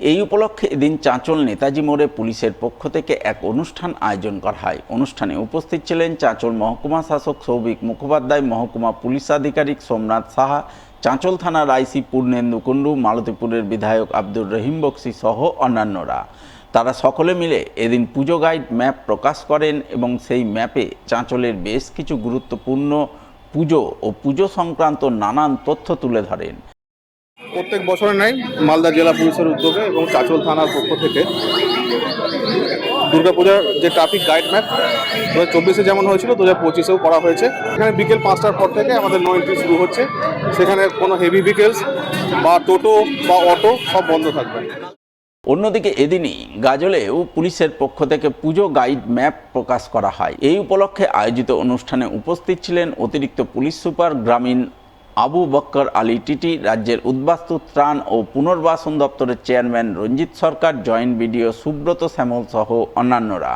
এই উপলক্ষে এদিন চাঁচল নেতাজি মোড়ে পুলিশের পক্ষ থেকে এক অনুষ্ঠান আয়োজন করা হয়। অনুষ্ঠানে উপস্থিত ছিলেন চাঁচল মহকুমা শাসক সৌভিক মুখোপাধ্যায়, মহকুমা পুলিশ আধিকারিক সোমনাথ সাহা, চাঁচল থানার আইসি পূর্ণেন্দু কুণ্ডু, মালতীপুরের বিধায়ক আব্দুর রহিম বক্সি সহ অন্যান্যরা। তারা সকলে মিলে এদিন পুজো গাইড ম্যাপ প্রকাশ করেন এবং সেই ম্যাপে চাঁচলের বেশ কিছু গুরুত্বপূর্ণ পুজো ও পুজো সংক্রান্ত নানান তথ্য তুলে ধরেন। প্রত্যেক বছরে নাই মালদা জেলা পুলিশের উদ্যোগে এবং চাচল থানার পক্ষ থেকে দুর্গাপূজার যে ট্রাফিক গাইড ম্যাপ দু হাজার চব্বিশে যেমন হয়েছিল, দু হাজার পঁচিশেও করা হয়েছে। এখানে বিকেল পাঁচটার পর থেকে আমাদের নো এন্ট্রি শুরু হচ্ছে। সেখানে কোনো হেভি ভেহিকেলস বা টোটো বা অটো সব বন্ধ থাকবে। অন্যদিকে এদিনই গাজলেও পুলিশের পক্ষ থেকে পুজো গাইড ম্যাপ প্রকাশ করা হয়। এই উপলক্ষে আয়োজিত অনুষ্ঠানে উপস্থিত ছিলেন অতিরিক্ত পুলিশ সুপার, গ্রামীণ আবু বক্কর আলী টিটি রাজ্যের উদ্বাস্তু ত্রাণ ও পুনর্বাসন দপ্তরের chairman Ranjit Sarkar joint BDO Subrata Shyamal সহ অন্যান্যরা।